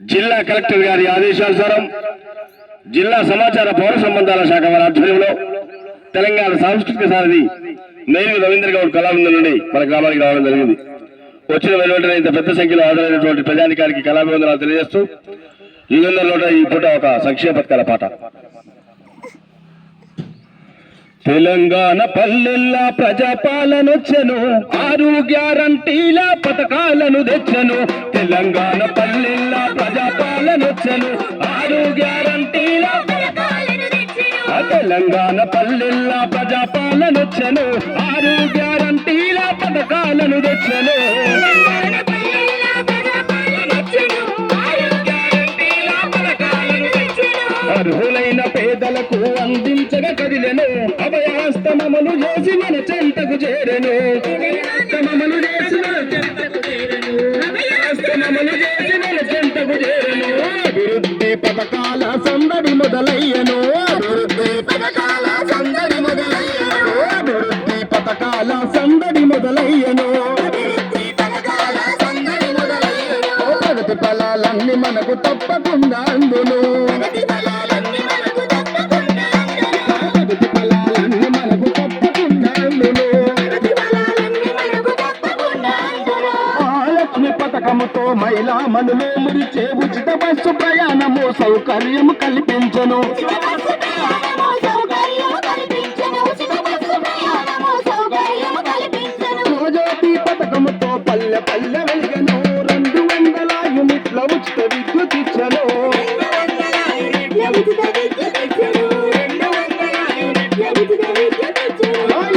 జిల్లా కలెక్టర్ గారి ఆదేశానుసారం జిల్లా సమాచార పౌర సంబంధాల శాఖ వారి ఆధ్వర్యంలో తెలంగాణ సాంస్కృతిక సారథి మేరు రవీంద్ర గౌడ్ కళాబృందం నుండి మన గ్రామానికి రావడం జరిగింది. వచ్చిన వెలువడిన ఇంత పెద్ద సంఖ్యలో హాజరైనటువంటి ప్రజానికారికి కళాభివందనాలు తెలియజేస్తూ యుగంధంలో ఈ పూట ఒక సంక్షేమ పథకాల పాట. తెలంగాణ పల్లెల్లా ప్రజాపాలనొచ్చెను ఆరు గ్యారంటీల పథకాలను తెచ్చను. తెలంగాణ పల్లెల్లా ప్రజాపాలనొచ్చెను ఆరు గ్యారంటీల తెలంగాణ పల్లెల్లా ప్రజాపాలనొచ్చెను ఆరు గ్యారంటీల పథకాలను తెచ్చను. అర్హులైన పేదలకు అందించగ కదిలెను. అభయాస్తమములు చేసి మన చెంతకు చేరెను. అభయాస్తమములు చేసి మన చెంతకు చేరెను. అభయాస్తమములు చేసి మన చెంతకు చేరెను. అభివృద్ధి పథకాల సందడి మొదలయ్యను. అభివృద్ధి పథకాల సందడి మొదలయ్యను. అభివృద్ధి పథకాల సందడి మొదలయ్యను. ప్రగతి ఫలాలన్నీ మనకు తప్పకుండా పథకముతో మహిళా మనులు మురిచే ఉచిత బస్సు ప్రయాణము సౌకర్యం కల్పించను. జ్యోతి పథకముతో పల్లె పల్లె వెలిగను. రెండు వందల యూనిట్ల ఉచిత విద్యుత్ ఇచ్చను.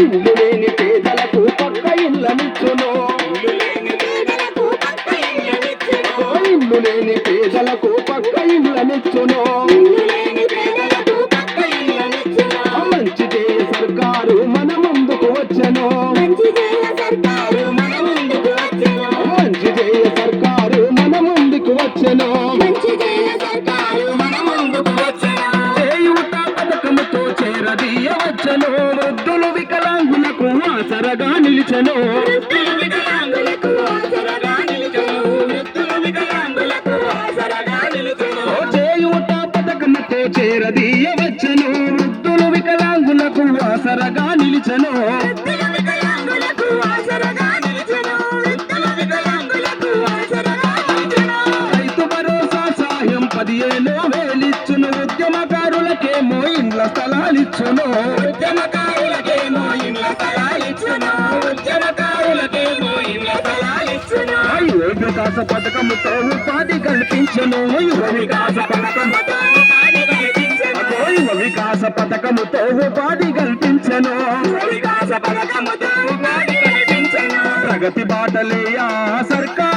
ఇల్లు లేని పేదలకు పక్క ఇళ్ళనిచ్చును ఇల్లు లేని పేదలకు పక్క ఇళ్ళనిచ్చును. మంచి చేయ సర్కారు మన ముందుకు వచ్చను. మంచి చేయ సర్కారు మన ముందుకు వచ్చను. చేయూత పథకముతో చేరదీయవచ్చను. వృద్ధులు వికలాంగులకు ఆసరగా నిలిచెను. పదిహేను వేలిచ్చును ఉద్యమకారులకేమో ఇండ్ల స్థలాలిచ్చును. ఉద్యమకారులకేమో ఇండ్ల స్థలాలిచ్చును. ఉద్యమకారులకేమో ఇండ్ల స్థలాలిచ్చును. వికాస పథకముతో ఉపాధి కల్పించను. వికాస పథకముతో వికాస పథకముతో ఉపాధి కల్పించను. వికాస పథకముతో ఉపాధి కల్పించను. ప్రగతి బాటలేయా సర్కారు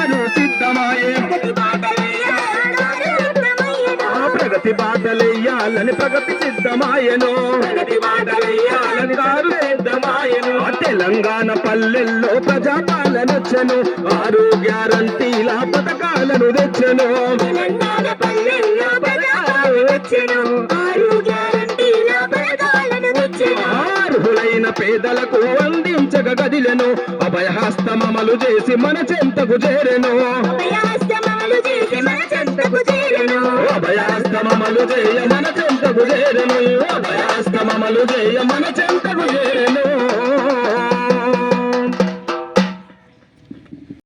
ప్రగతి బాటలేయాలని ప్రగతి సిద్ధమాయను. ప్రగతి బాటలేయాలని కారు సిద్ధమాయను. ఆ తెలంగాణ పల్లెల్లో ప్రజాపాలనొచ్చను. ఆరు గ్యారంటీల పథకాలను తెచ్చను. తెలంగాణ పల్లెల్లో పథకాలు వచ్చెను ఆరు గ్యారంటీల పథకాలను తెచ్చను. అర్హులైన పేదలకు అందించగ గదిలను. అభయహస్తమలు చేసి మన చెంతకు చేరెను. అభయాస్తమలు చేయ మన చెంతకు చేరెను.